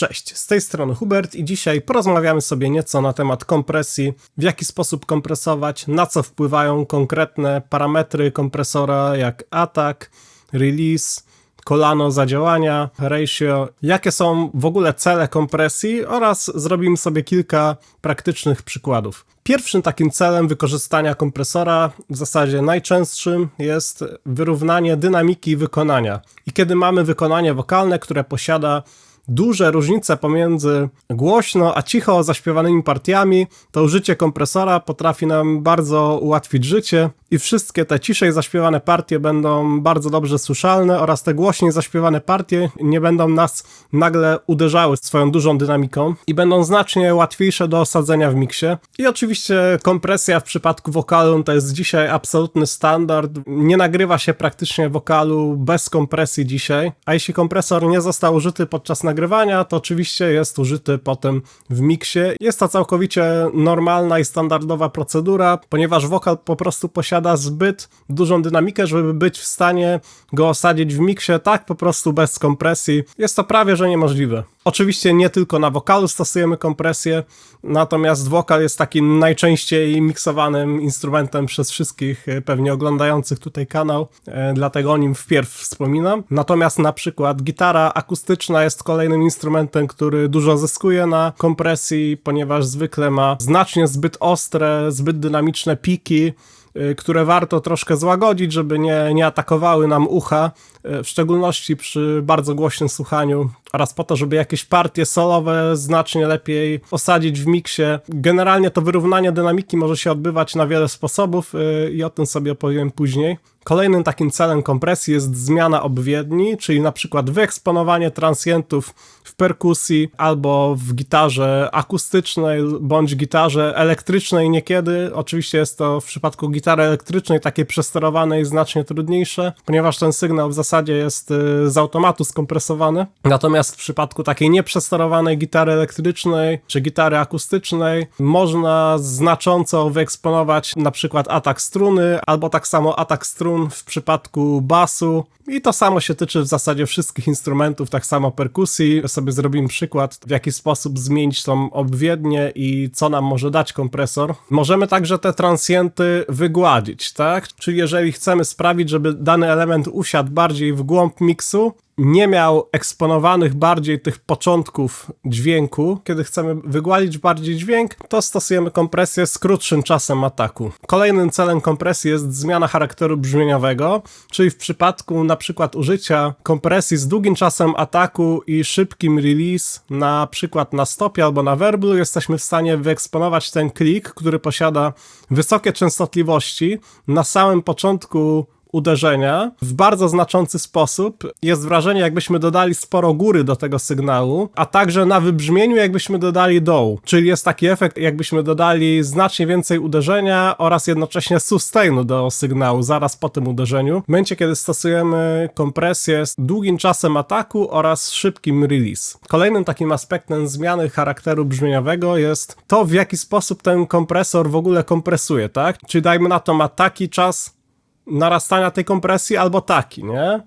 Cześć, z tej strony Hubert i dzisiaj porozmawiamy sobie nieco na temat kompresji, w jaki sposób kompresować, na co wpływają konkretne parametry kompresora jak atak, release, kolano zadziałania, ratio, jakie są w ogóle cele kompresji oraz zrobimy sobie kilka praktycznych przykładów. Pierwszym takim celem wykorzystania kompresora, w zasadzie najczęstszym, jest wyrównanie dynamiki wykonania. I kiedy mamy wykonanie wokalne, które posiada duże różnice pomiędzy głośno a cicho zaśpiewanymi partiami, to użycie kompresora potrafi nam bardzo ułatwić życie i wszystkie te ciszej zaśpiewane partie będą bardzo dobrze słyszalne oraz te głośniej zaśpiewane partie nie będą nas nagle uderzały swoją dużą dynamiką i będą znacznie łatwiejsze do osadzenia w miksie. I oczywiście kompresja w przypadku wokalu to jest dzisiaj absolutny standard. Nie nagrywa się praktycznie wokalu bez kompresji dzisiaj, a jeśli kompresor nie został użyty podczas nagrywania, to oczywiście jest użyty potem w miksie. Jest to całkowicie normalna i standardowa procedura, ponieważ wokal po prostu posiada zbyt dużą dynamikę, żeby być w stanie go osadzić w miksie tak po prostu bez kompresji. Jest to prawie że niemożliwe. Oczywiście nie tylko na wokalu stosujemy kompresję, natomiast wokal jest takim najczęściej miksowanym instrumentem przez wszystkich e, pewnie oglądających tutaj kanał, e, dlatego o nim wpierw wspominam. Natomiast na przykład gitara akustyczna jest kolejnym instrumentem, który dużo zyskuje na kompresji, ponieważ zwykle ma znacznie zbyt ostre, zbyt dynamiczne piki, y, które warto troszkę złagodzić, żeby nie, nie atakowały nam ucha, w szczególności przy bardzo głośnym słuchaniu oraz po to, żeby jakieś partie solowe znacznie lepiej osadzić w miksie. Generalnie to wyrównanie dynamiki może się odbywać na wiele sposobów y, i o tym sobie opowiem później. Kolejnym takim celem kompresji jest zmiana obwiedni, czyli na przykład wyeksponowanie transientów w perkusji albo w gitarze akustycznej bądź gitarze elektrycznej niekiedy. Oczywiście jest to w przypadku gitary elektrycznej takiej przesterowanej znacznie trudniejsze, ponieważ ten sygnał w zasadzie jest y, z automatu skompresowany. Natomiast w przypadku takiej nieprzesterowanej gitary elektrycznej czy gitary akustycznej można znacząco wyeksponować na przykład atak struny albo tak samo atak strun w przypadku basu i to samo się tyczy w zasadzie wszystkich instrumentów, tak samo perkusji. Sobie zrobimy przykład, w jaki sposób zmienić tą obwiednię i co nam może dać kompresor. Możemy także te transienty wygładzić, tak? Czyli jeżeli chcemy sprawić, żeby dany element usiadł bardziej w głąb miksu, nie miał eksponowanych bardziej tych początków dźwięku, kiedy chcemy wygładzić bardziej dźwięk, to stosujemy kompresję z krótszym czasem ataku. Kolejnym celem kompresji jest zmiana charakteru brzmieniowego, czyli w przypadku na przykład użycia kompresji z długim czasem ataku i szybkim release, na przykład na stopie albo na werblu, jesteśmy w stanie wyeksponować ten klik, który posiada wysokie częstotliwości na samym początku uderzenia w bardzo znaczący sposób. Jest wrażenie, jakbyśmy dodali sporo góry do tego sygnału, a także na wybrzmieniu, jakbyśmy dodali dołu. Czyli jest taki efekt, jakbyśmy dodali znacznie więcej uderzenia oraz jednocześnie sustainu do sygnału zaraz po tym uderzeniu. W momencie, kiedy stosujemy kompresję z długim czasem ataku oraz szybkim release. Kolejnym takim aspektem zmiany charakteru brzmieniowego jest to, w jaki sposób ten kompresor w ogóle kompresuje, tak? Czyli dajmy na to ma taki czas narastania tej kompresji albo taki, nie?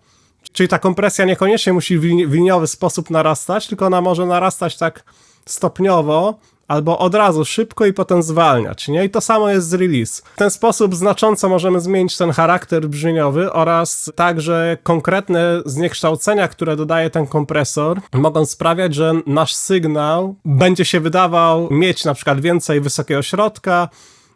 Czyli ta kompresja niekoniecznie musi w liniowy sposób narastać, tylko ona może narastać tak stopniowo, albo od razu szybko i potem zwalniać, nie? I to samo jest z release. W ten sposób znacząco możemy zmienić ten charakter brzmieniowy oraz także konkretne zniekształcenia, które dodaje ten kompresor, mogą sprawiać, że nasz sygnał będzie się wydawał mieć na przykład więcej wysokiego środka,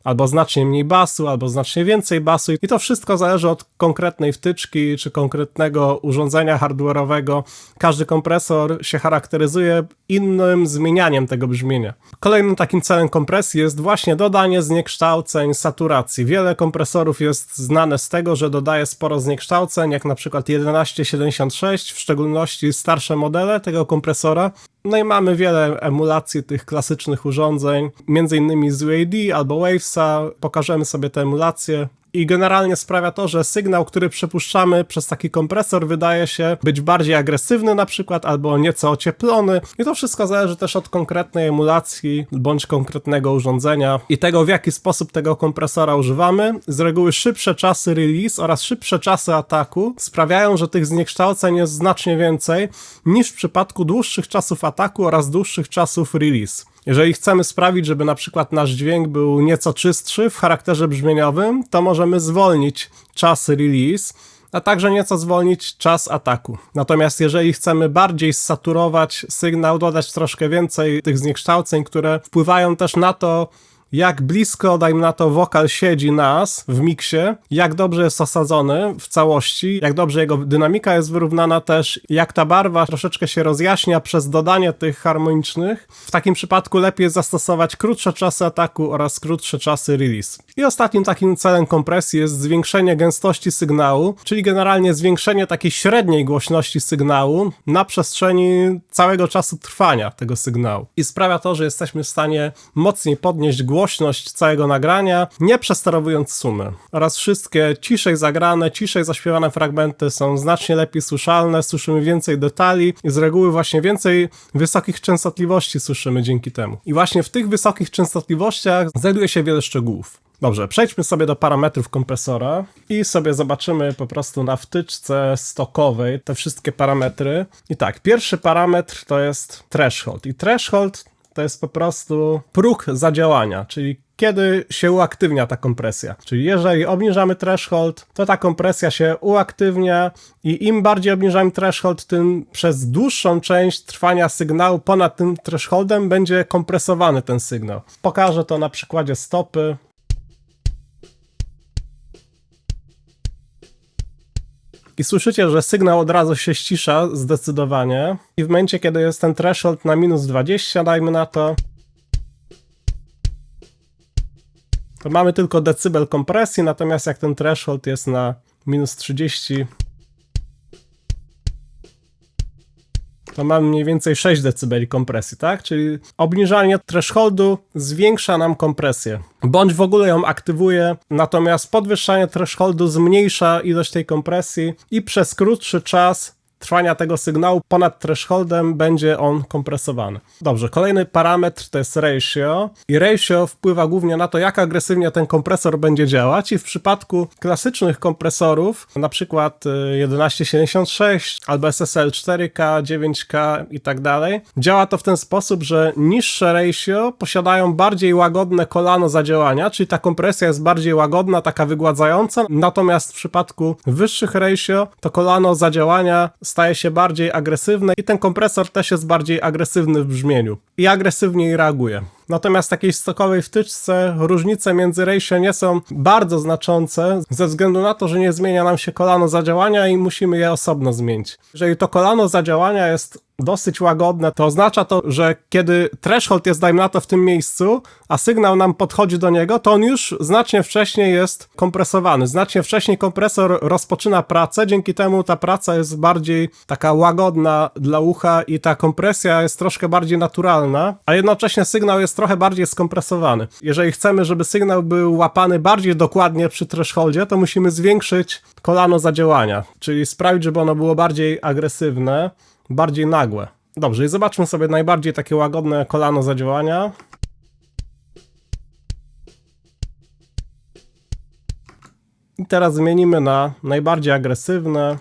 albo znacznie mniej basu, albo znacznie więcej basu i to wszystko zależy od konkretnej wtyczki czy konkretnego urządzenia hardware'owego. Każdy kompresor się charakteryzuje innym zmienianiem tego brzmienia. Kolejnym takim celem kompresji jest właśnie dodanie zniekształceń saturacji. Wiele kompresorów jest znane z tego, że dodaje sporo zniekształceń, jak na przykład 1176, w szczególności starsze modele tego kompresora. No i mamy wiele emulacji tych klasycznych urządzeń, między innymi z UAD albo Wavesa. Pokażemy sobie te emulacje i generalnie sprawia to, że sygnał, który przepuszczamy przez taki kompresor wydaje się być bardziej agresywny na przykład, albo nieco ocieplony i to wszystko zależy też od konkretnej emulacji bądź konkretnego urządzenia i tego w jaki sposób tego kompresora używamy. Z reguły szybsze czasy release oraz szybsze czasy ataku sprawiają, że tych zniekształceń jest znacznie więcej niż w przypadku dłuższych czasów ataku oraz dłuższych czasów release. Jeżeli chcemy sprawić, żeby na przykład nasz dźwięk był nieco czystszy w charakterze brzmieniowym, to możemy zwolnić czas release, a także nieco zwolnić czas ataku. Natomiast jeżeli chcemy bardziej saturować sygnał, dodać troszkę więcej tych zniekształceń, które wpływają też na to, jak blisko, dajmy na to, wokal siedzi nas w miksie, jak dobrze jest osadzony w całości, jak dobrze jego dynamika jest wyrównana też, jak ta barwa troszeczkę się rozjaśnia przez dodanie tych harmonicznych. W takim przypadku lepiej zastosować krótsze czasy ataku oraz krótsze czasy release. I ostatnim takim celem kompresji jest zwiększenie gęstości sygnału, czyli generalnie zwiększenie takiej średniej głośności sygnału na przestrzeni całego czasu trwania tego sygnału. I sprawia to, że jesteśmy w stanie mocniej podnieść głośność głośność całego nagrania, nie przesterowując sumy. Oraz wszystkie ciszej zagrane, ciszej zaśpiewane fragmenty są znacznie lepiej słyszalne, słyszymy więcej detali i z reguły właśnie więcej wysokich częstotliwości słyszymy dzięki temu. I właśnie w tych wysokich częstotliwościach znajduje się wiele szczegółów. Dobrze, przejdźmy sobie do parametrów kompresora i sobie zobaczymy po prostu na wtyczce stokowej te wszystkie parametry. I tak, pierwszy parametr to jest threshold. I threshold to jest po prostu próg zadziałania, czyli kiedy się uaktywnia ta kompresja. Czyli jeżeli obniżamy threshold, to ta kompresja się uaktywnia i im bardziej obniżamy threshold, tym przez dłuższą część trwania sygnału ponad tym thresholdem będzie kompresowany ten sygnał. Pokażę to na przykładzie stopy. I słyszycie, że sygnał od razu się ścisza zdecydowanie. I w momencie, kiedy jest ten threshold na minus 20, dajmy na to, to mamy tylko decybel kompresji, natomiast jak ten threshold jest na minus 30, to mamy mniej więcej 6 dB kompresji, tak? Czyli obniżanie thresholdu zwiększa nam kompresję, bądź w ogóle ją aktywuje, natomiast podwyższanie thresholdu zmniejsza ilość tej kompresji i przez krótszy czas trwania tego sygnału ponad thresholdem będzie on kompresowany. Dobrze, kolejny parametr to jest ratio i ratio wpływa głównie na to, jak agresywnie ten kompresor będzie działać i w przypadku klasycznych kompresorów, na przykład 1176 y, albo SSL 4K, 9K i tak dalej, działa to w ten sposób, że niższe ratio posiadają bardziej łagodne kolano zadziałania, czyli ta kompresja jest bardziej łagodna, taka wygładzająca, natomiast w przypadku wyższych ratio to kolano zadziałania staje się bardziej agresywne i ten kompresor też jest bardziej agresywny w brzmieniu i agresywniej reaguje. Natomiast w takiej stokowej wtyczce różnice między ratio nie są bardzo znaczące, ze względu na to, że nie zmienia nam się kolano zadziałania i musimy je osobno zmienić. Jeżeli to kolano zadziałania jest dosyć łagodne, to oznacza to, że kiedy threshold jest, dajmy na to, w tym miejscu, a sygnał nam podchodzi do niego, to on już znacznie wcześniej jest kompresowany. Znacznie wcześniej kompresor rozpoczyna pracę, dzięki temu ta praca jest bardziej taka łagodna dla ucha i ta kompresja jest troszkę bardziej naturalna, a jednocześnie sygnał jest trochę bardziej skompresowany. Jeżeli chcemy, żeby sygnał był łapany bardziej dokładnie przy thresholdzie, to musimy zwiększyć kolano zadziałania, czyli sprawić, żeby ono było bardziej agresywne, bardziej nagłe. Dobrze, i zobaczmy sobie najbardziej takie łagodne kolano zadziałania. I teraz zmienimy na najbardziej agresywne.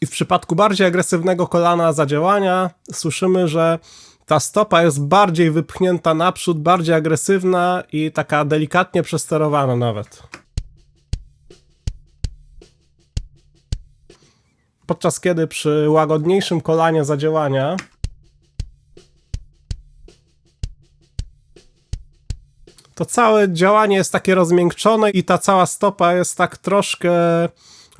I w przypadku bardziej agresywnego kolana zadziałania słyszymy, że ta stopa jest bardziej wypchnięta naprzód, bardziej agresywna i taka delikatnie przesterowana nawet. Podczas kiedy przy łagodniejszym kolanie zadziałania to całe działanie jest takie rozmiękczone i ta cała stopa jest tak troszkę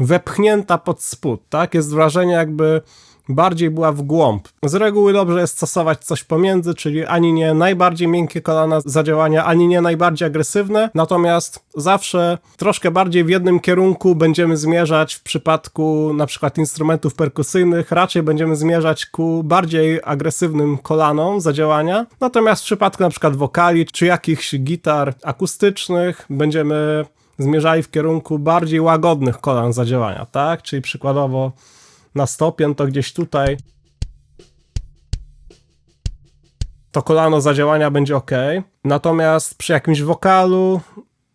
wepchnięta pod spód, tak? Jest wrażenie jakby bardziej była w głąb. Z reguły dobrze jest stosować coś pomiędzy, czyli ani nie najbardziej miękkie kolana zadziałania, ani nie najbardziej agresywne, natomiast zawsze troszkę bardziej w jednym kierunku będziemy zmierzać w przypadku na przykład instrumentów perkusyjnych, raczej będziemy zmierzać ku bardziej agresywnym kolanom zadziałania, natomiast w przypadku na przykład wokali czy jakichś gitar akustycznych będziemy zmierzali w kierunku bardziej łagodnych kolan zadziałania, tak? Czyli przykładowo na stopień to gdzieś tutaj to kolano zadziałania będzie ok. Natomiast przy jakimś wokalu,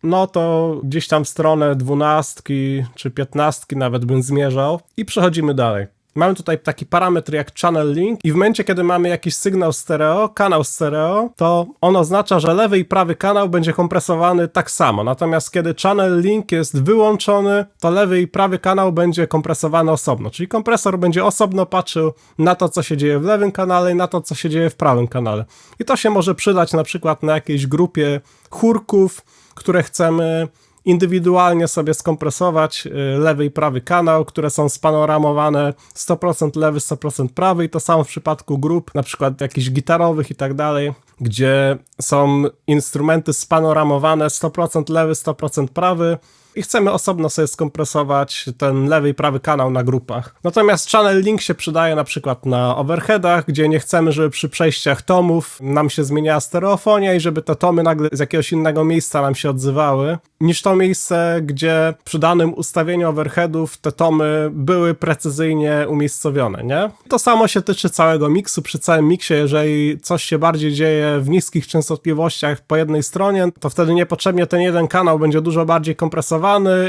no to gdzieś tam w stronę dwunastki czy piętnastki nawet bym zmierzał i przechodzimy dalej. Mamy tutaj taki parametr jak channel link i w momencie, kiedy mamy jakiś sygnał stereo, kanał stereo, to on oznacza, że lewy i prawy kanał będzie kompresowany tak samo. Natomiast kiedy channel link jest wyłączony, to lewy i prawy kanał będzie kompresowany osobno. Czyli kompresor będzie osobno patrzył na to, co się dzieje w lewym kanale i na to, co się dzieje w prawym kanale. I to się może przydać na przykład na jakiejś grupie chórków, które chcemy indywidualnie sobie skompresować y, lewy i prawy kanał, które są spanoramowane 100% lewy, 100% prawy i to samo w przypadku grup, na przykład jakichś gitarowych i tak dalej, gdzie są instrumenty spanoramowane 100% lewy, 100% prawy i chcemy osobno sobie skompresować ten lewy i prawy kanał na grupach. Natomiast channel link się przydaje na przykład na overheadach, gdzie nie chcemy, żeby przy przejściach tomów nam się zmieniała stereofonia i żeby te tomy nagle z jakiegoś innego miejsca nam się odzywały, niż to miejsce, gdzie przy danym ustawieniu overheadów te tomy były precyzyjnie umiejscowione, nie? To samo się tyczy całego miksu. Przy całym miksie, jeżeli coś się bardziej dzieje w niskich częstotliwościach po jednej stronie, to wtedy niepotrzebnie ten jeden kanał będzie dużo bardziej kompresowany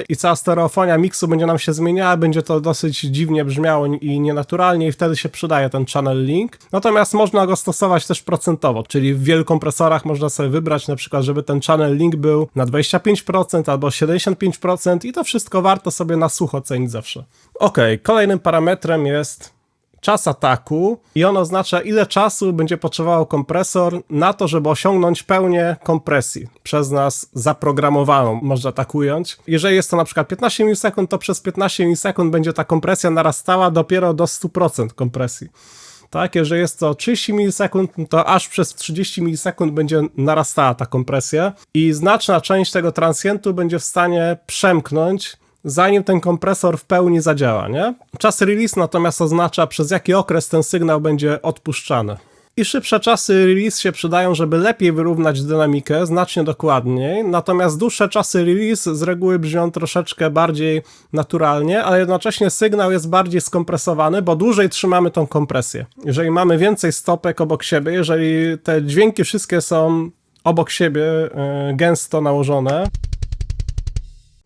i cała stereofonia miksu będzie nam się zmieniała, będzie to dosyć dziwnie brzmiało i nienaturalnie i wtedy się przydaje ten channel link. Natomiast można go stosować też procentowo, czyli w wielu kompresorach można sobie wybrać na przykład, żeby ten channel link był na 25% albo 75% i to wszystko warto sobie na sucho ocenić zawsze. Ok, kolejnym parametrem jest czas ataku i on oznacza, ile czasu będzie potrzebował kompresor na to, żeby osiągnąć pełnię kompresji przez nas zaprogramowaną, można tak ująć. Jeżeli jest to na przykład 15 milisekund, to przez 15 milisekund będzie ta kompresja narastała dopiero do 100% kompresji. Tak, jeżeli jest to 30 milisekund, to aż przez 30 milisekund będzie narastała ta kompresja i znaczna część tego transientu będzie w stanie przemknąć zanim ten kompresor w pełni zadziała, nie? Czas release natomiast oznacza, przez jaki okres ten sygnał będzie odpuszczany. I szybsze czasy release się przydają, żeby lepiej wyrównać dynamikę, znacznie dokładniej, natomiast dłuższe czasy release z reguły brzmią troszeczkę bardziej naturalnie, ale jednocześnie sygnał jest bardziej skompresowany, bo dłużej trzymamy tą kompresję. Jeżeli mamy więcej stopek obok siebie, jeżeli te dźwięki wszystkie są obok siebie yy, gęsto nałożone,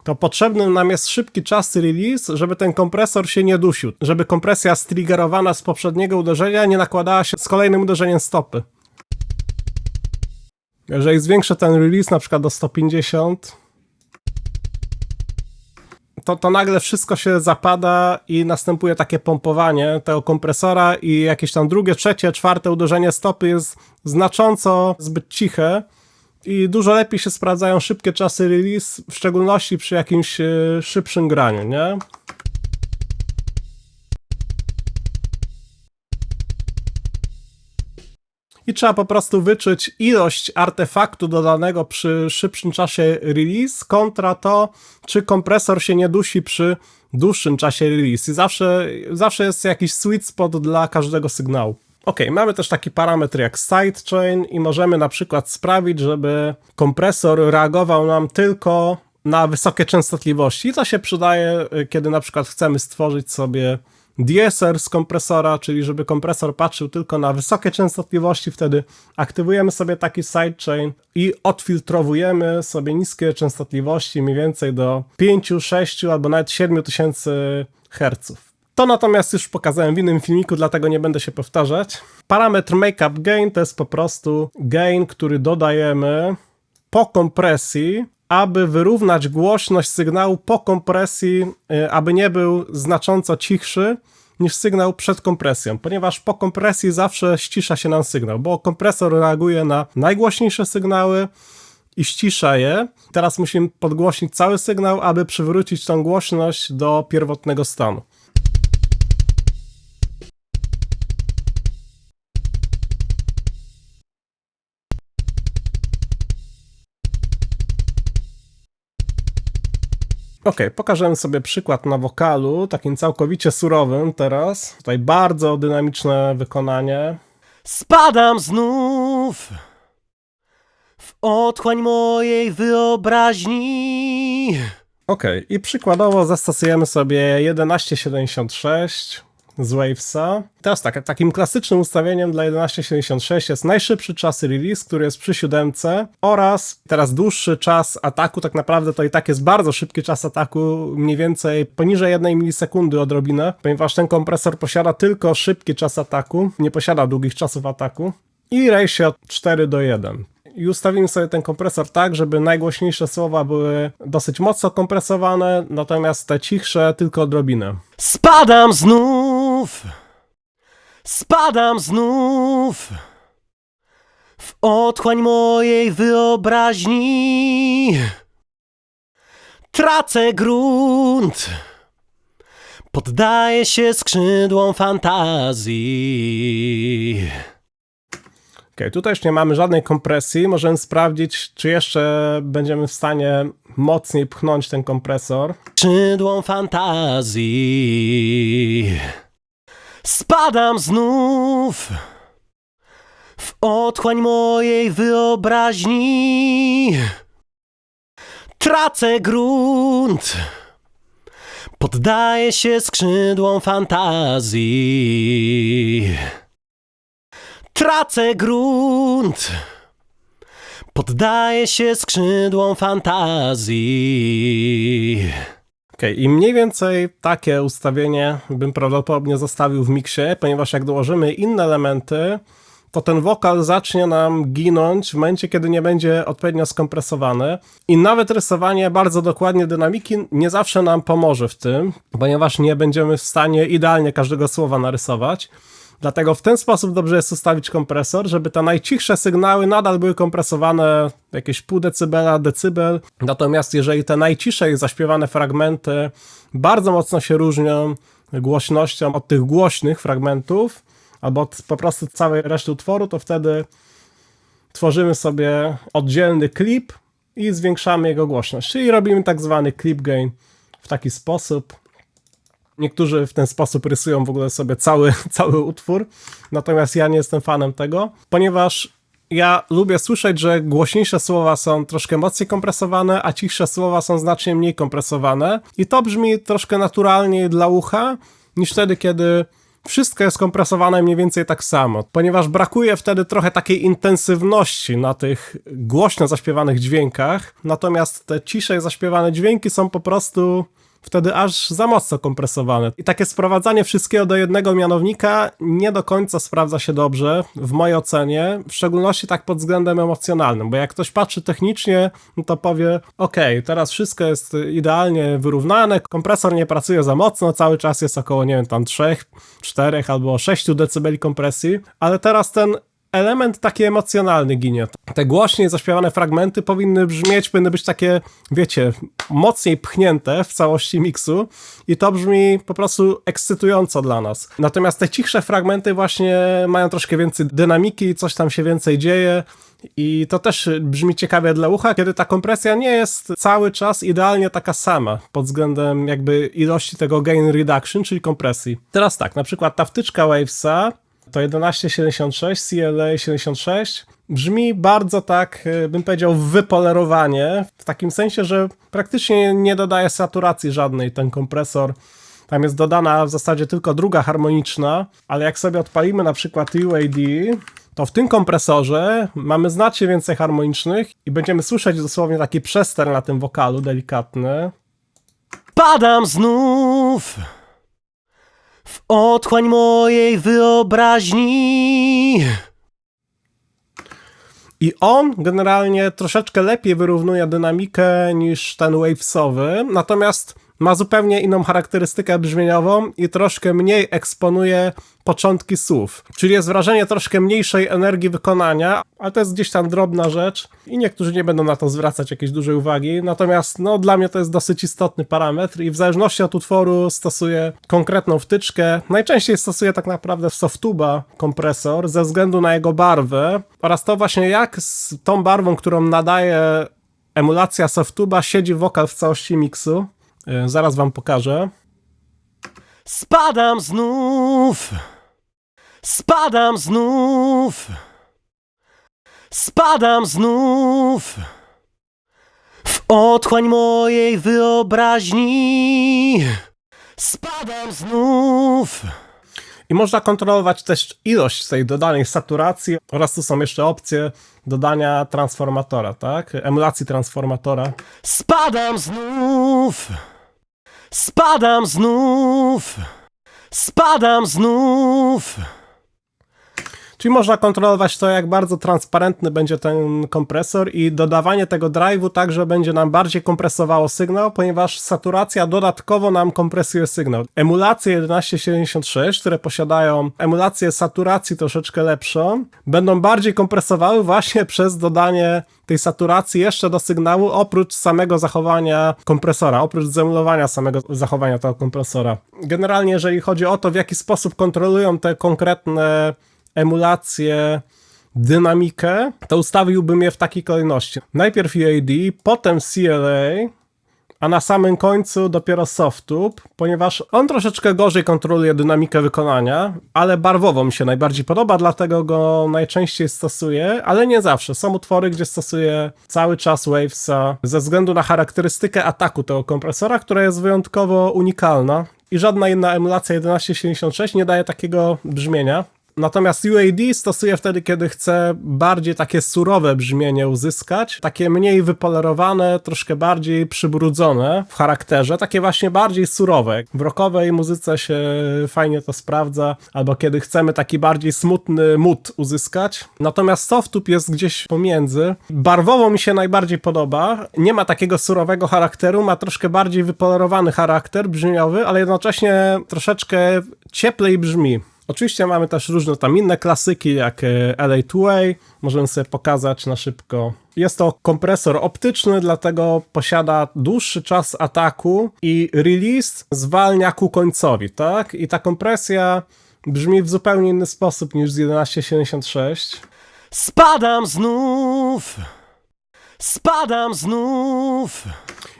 to potrzebny nam jest szybki czas release, żeby ten kompresor się nie dusił, żeby kompresja striggerowana z poprzedniego uderzenia nie nakładała się z kolejnym uderzeniem stopy. Jeżeli zwiększę ten release na przykład do 150, to, to nagle wszystko się zapada i następuje takie pompowanie tego kompresora i jakieś tam drugie, trzecie, czwarte uderzenie stopy jest znacząco zbyt ciche i dużo lepiej się sprawdzają szybkie czasy release, w szczególności przy jakimś e, szybszym graniu, nie? I trzeba po prostu wyczuć ilość artefaktu dodanego przy szybszym czasie release kontra to, czy kompresor się nie dusi przy dłuższym czasie release. I zawsze, zawsze jest jakiś sweet spot dla każdego sygnału. Ok, mamy też taki parametr jak sidechain i możemy na przykład sprawić, żeby kompresor reagował nam tylko na wysokie częstotliwości. To się przydaje, y, kiedy na przykład chcemy stworzyć sobie DSR z kompresora, czyli żeby kompresor patrzył tylko na wysokie częstotliwości, wtedy aktywujemy sobie taki sidechain i odfiltrowujemy sobie niskie częstotliwości mniej więcej do 5, 6 albo nawet 7 tysięcy herców. To natomiast już pokazałem w innym filmiku, dlatego nie będę się powtarzać. Parametr makeup gain to jest po prostu gain, który dodajemy po kompresji, aby wyrównać głośność sygnału po kompresji, y, aby nie był znacząco cichszy niż sygnał przed kompresją, ponieważ po kompresji zawsze ścisza się nam sygnał, bo kompresor reaguje na najgłośniejsze sygnały i ścisza je. Teraz musimy podgłośnić cały sygnał, aby przywrócić tą głośność do pierwotnego stanu. Ok, pokażemy sobie przykład na wokalu, takim całkowicie surowym teraz. Tutaj bardzo dynamiczne wykonanie. Spadam znów w otchłań mojej wyobraźni. Ok, i przykładowo zastosujemy sobie 1176 z Wavesa. Teraz tak, takim klasycznym ustawieniem dla 1176 jest najszybszy czas release, który jest przy siódemce oraz teraz dłuższy czas ataku, tak naprawdę to i tak jest bardzo szybki czas ataku, mniej więcej poniżej 1 milisekundy odrobinę, ponieważ ten kompresor posiada tylko szybki czas ataku, nie posiada długich czasów ataku i ratio 4 do 1 i ustawimy sobie ten kompresor tak, żeby najgłośniejsze słowa były dosyć mocno kompresowane, natomiast te cichsze tylko odrobinę. Spadam znów, spadam znów w otchłań mojej wyobraźni. Tracę grunt, poddaję się skrzydłom fantazji. Ok, tutaj już nie mamy żadnej kompresji. Możemy sprawdzić, czy jeszcze będziemy w stanie mocniej pchnąć ten kompresor. skrzydłom fantazji. Spadam znów w otchłań mojej wyobraźni. Tracę grunt, poddaję się skrzydłom fantazji. Tracę grunt. Poddaję się skrzydłom fantazji. Ok, i mniej więcej takie ustawienie bym prawdopodobnie zostawił w miksie, ponieważ jak dołożymy inne elementy, to ten wokal zacznie nam ginąć w momencie, kiedy nie będzie odpowiednio skompresowany. I nawet rysowanie bardzo dokładnie dynamiki nie zawsze nam pomoże w tym, ponieważ nie będziemy w stanie idealnie każdego słowa narysować. Dlatego w ten sposób dobrze jest ustawić kompresor, żeby te najcichsze sygnały nadal były kompresowane jakieś pół decybela, decybel. Natomiast jeżeli te najciszej zaśpiewane fragmenty bardzo mocno się różnią głośnością od tych głośnych fragmentów, albo od po prostu całej reszty utworu, to wtedy tworzymy sobie oddzielny klip i zwiększamy jego głośność. Czyli robimy tak zwany clip gain w taki sposób. Niektórzy w ten sposób rysują w ogóle sobie cały, cały utwór, natomiast ja nie jestem fanem tego, ponieważ ja lubię słyszeć, że głośniejsze słowa są troszkę mocniej kompresowane, a cichsze słowa są znacznie mniej kompresowane. I to brzmi troszkę naturalniej dla ucha niż wtedy, kiedy wszystko jest kompresowane mniej więcej tak samo, ponieważ brakuje wtedy trochę takiej intensywności na tych głośno zaśpiewanych dźwiękach, natomiast te ciszej zaśpiewane dźwięki są po prostu wtedy aż za mocno kompresowane. I takie sprowadzanie wszystkiego do jednego mianownika nie do końca sprawdza się dobrze, w mojej ocenie, w szczególności tak pod względem emocjonalnym, bo jak ktoś patrzy technicznie, no to powie, ok, teraz wszystko jest idealnie wyrównane, kompresor nie pracuje za mocno, cały czas jest około, nie wiem, tam 3, 4 albo 6 dB kompresji, ale teraz ten element taki emocjonalny ginie. Te głośniej zaśpiewane fragmenty powinny brzmieć, powinny być takie, wiecie, mocniej pchnięte w całości miksu i to brzmi po prostu ekscytująco dla nas. Natomiast te cichsze fragmenty właśnie mają troszkę więcej dynamiki, coś tam się więcej dzieje i to też brzmi ciekawie dla ucha, kiedy ta kompresja nie jest cały czas idealnie taka sama pod względem jakby ilości tego gain reduction, czyli kompresji. Teraz tak, na przykład ta wtyczka Wavesa to 1176, CLA 76 brzmi bardzo tak, y, bym powiedział, wypolerowanie, w takim sensie, że praktycznie nie dodaje saturacji żadnej ten kompresor. Tam jest dodana w zasadzie tylko druga harmoniczna, ale jak sobie odpalimy na przykład UAD, to w tym kompresorze mamy znacznie więcej harmonicznych i będziemy słyszeć dosłownie taki przester na tym wokalu delikatny. Padam znów w otchłań mojej wyobraźni. I on generalnie troszeczkę lepiej wyrównuje dynamikę niż ten wavesowy, natomiast ma zupełnie inną charakterystykę brzmieniową i troszkę mniej eksponuje początki słów. Czyli jest wrażenie troszkę mniejszej energii wykonania, ale to jest gdzieś tam drobna rzecz i niektórzy nie będą na to zwracać jakiejś dużej uwagi. Natomiast no, dla mnie to jest dosyć istotny parametr i w zależności od utworu stosuję konkretną wtyczkę. Najczęściej stosuję tak naprawdę softuba kompresor ze względu na jego barwę oraz to właśnie jak z tą barwą, którą nadaje emulacja softuba siedzi wokal w całości miksu Zaraz wam pokażę. Spadam znów. Spadam znów. Spadam znów. W otchłań mojej wyobraźni. Spadam znów. I można kontrolować też ilość tej dodanej saturacji oraz tu są jeszcze opcje dodania transformatora, tak? Emulacji transformatora. Spadam znów. Spadam znów. Spadam znów. Czyli można kontrolować to, jak bardzo transparentny będzie ten kompresor i dodawanie tego drive'u tak, że będzie nam bardziej kompresowało sygnał, ponieważ saturacja dodatkowo nam kompresuje sygnał. Emulacje 1176, które posiadają emulację saturacji troszeczkę lepszą, będą bardziej kompresowały właśnie przez dodanie tej saturacji jeszcze do sygnału, oprócz samego zachowania kompresora, oprócz zemulowania samego zachowania tego kompresora. Generalnie, jeżeli chodzi o to, w jaki sposób kontrolują te konkretne emulację, dynamikę, to ustawiłbym je w takiej kolejności. Najpierw UAD, potem CLA, a na samym końcu dopiero Softtube, ponieważ on troszeczkę gorzej kontroluje dynamikę wykonania, ale barwowo mi się najbardziej podoba, dlatego go najczęściej stosuję, ale nie zawsze. Są utwory, gdzie stosuję cały czas Wavesa ze względu na charakterystykę ataku tego kompresora, która jest wyjątkowo unikalna i żadna inna emulacja 1176 nie daje takiego brzmienia. Natomiast UAD stosuję wtedy, kiedy chcę bardziej takie surowe brzmienie uzyskać, takie mniej wypolerowane, troszkę bardziej przybrudzone w charakterze, takie właśnie bardziej surowe. W rockowej muzyce się fajnie to sprawdza, albo kiedy chcemy taki bardziej smutny mood uzyskać. Natomiast Softtube jest gdzieś pomiędzy. Barwowo mi się najbardziej podoba. Nie ma takiego surowego charakteru, ma troszkę bardziej wypolerowany charakter brzmiowy, ale jednocześnie troszeczkę cieplej brzmi. Oczywiście mamy też różne tam inne klasyki, jak e, LA2A, możemy sobie pokazać na szybko. Jest to kompresor optyczny, dlatego posiada dłuższy czas ataku i release zwalnia ku końcowi, tak? I ta kompresja brzmi w zupełnie inny sposób niż z 1176. Spadam znów. Spadam znów.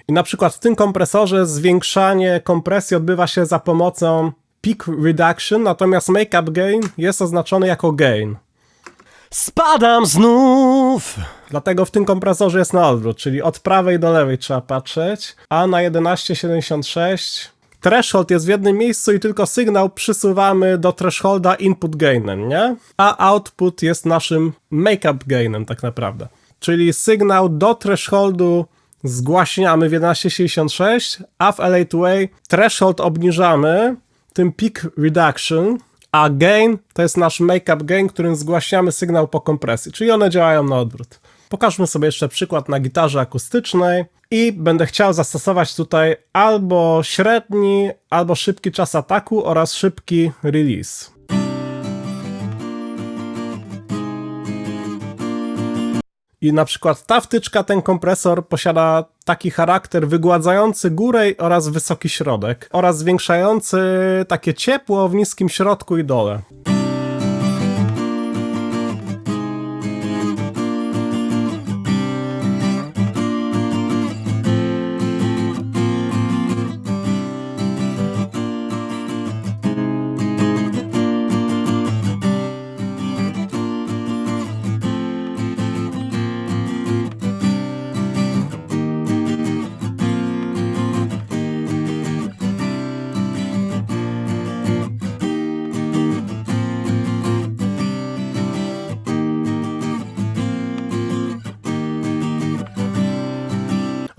I na przykład w tym kompresorze zwiększanie kompresji odbywa się za pomocą peak reduction, natomiast makeup gain jest oznaczony jako gain. Spadam znów. Dlatego w tym kompresorze jest na odwrót, czyli od prawej do lewej trzeba patrzeć, a na 1176 threshold jest w jednym miejscu i tylko sygnał przysuwamy do thresholda input gainem, nie? A output jest naszym makeup gainem tak naprawdę. Czyli sygnał do thresholdu zgłaśniamy w 1166, a w LA2A threshold obniżamy tym peak reduction, a gain to jest nasz makeup gain, którym zgłaśniamy sygnał po kompresji, czyli one działają na odwrót. Pokażmy sobie jeszcze przykład na gitarze akustycznej i będę chciał zastosować tutaj albo średni, albo szybki czas ataku oraz szybki release. I na przykład ta wtyczka, ten kompresor posiada taki charakter wygładzający górę oraz wysoki środek oraz zwiększający takie ciepło w niskim środku i dole.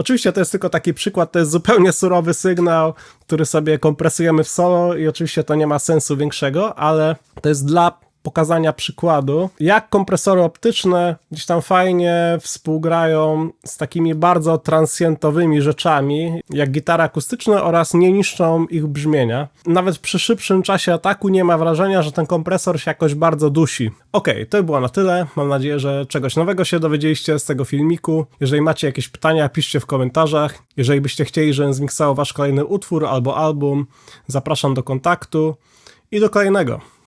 Oczywiście to jest tylko taki przykład, to jest zupełnie surowy sygnał, który sobie kompresujemy w solo i oczywiście to nie ma sensu większego, ale to jest dla pokazania przykładu, jak kompresory optyczne gdzieś tam fajnie współgrają z takimi bardzo transientowymi rzeczami, jak gitara akustyczna oraz nie niszczą ich brzmienia. Nawet przy szybszym czasie ataku nie ma wrażenia, że ten kompresor się jakoś bardzo dusi. Okej, to było na tyle. Mam nadzieję, że czegoś nowego się dowiedzieliście z tego filmiku. Jeżeli macie jakieś pytania, piszcie w komentarzach. Jeżeli byście chcieli, żebym zmiksował wasz kolejny utwór albo album, zapraszam do kontaktu i do kolejnego.